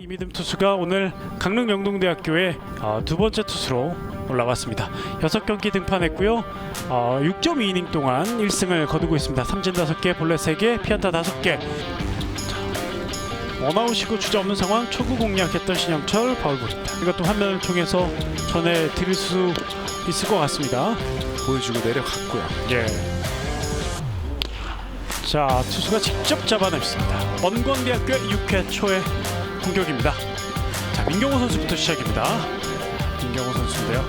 이미듬 투수가 오늘 강릉 영동대학교의 어, 두 번째 투수로 올라왔습니다. 6경기 등판했고요. 어, 6.2이닝 동안 1승을 거두고 있습니다. 삼진 5개, 볼넷 3개, 피안타 5개. 원아웃이고 주자 없는 상황 초구 공략했던 신영철 파울볼입니다. 이것도 화면을 통해서 전해드릴 수 있을 것 같습니다. 보여주고 내려갔고요. 예. 자 투수가 직접 잡아냈습니다. 원광대학교 6회 초의 공격입니다. 자 민경호 선수부터 시작입니다. 민경호 선수인데요.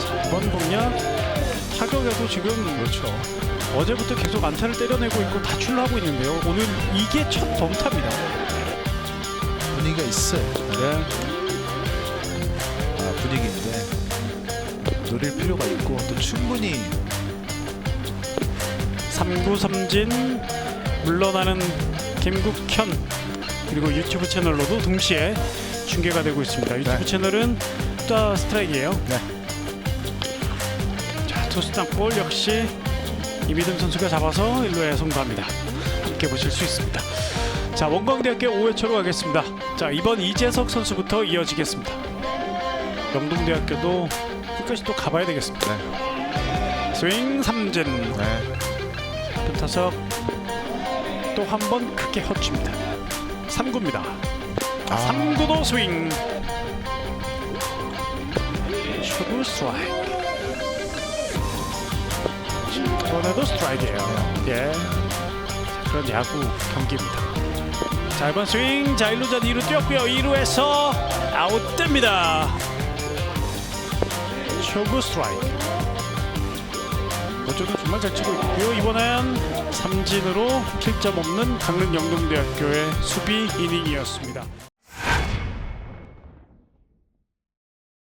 자, 이번 공략 타격에도 지금 그렇죠. 어제부터 계속 안타를 때려내고 있고 다출을 하고 있는데요. 오늘 이게 첫 범타입니다. 분위기가 있어요. 네. 아, 분위기인데 노릴 필요가 있고 또 충분히 3구 삼진 물러나는 김국현 그리고 유튜브 채널로도 동시에 중계가 되고 있습니다. 유튜브 네. 채널은 자 스트라이크예요. 네. 자 투수 땅볼 역시 이미듬 선수가 잡아서 1루에 송구합니다. 함께 보실 수 있습니다. 자 원광대학교 5회 초로 가겠습니다. 자 이번 이재석 선수부터 이어지겠습니다. 영동대학교도 끝까지 또 가봐야 되겠습니다. 스윙 삼진 네. 타석 또 한 번 크게 헛칩니다. 3구입니다. 아, 3구도 스윙. 초구 스트라이크. 이번에도 스트라이크예요. 예. 자, 그런 야구 경기입니다. 자 이번 스윙 자 1루전 2루 뛰었고요. 2루에서 아웃됩니다. 초구 스트라이크. 어쩌도 정말 잘 치고 있고요. 이번엔 삼진으로 필점 없는 강릉 영동대학교의 수비 이닝이었습니다.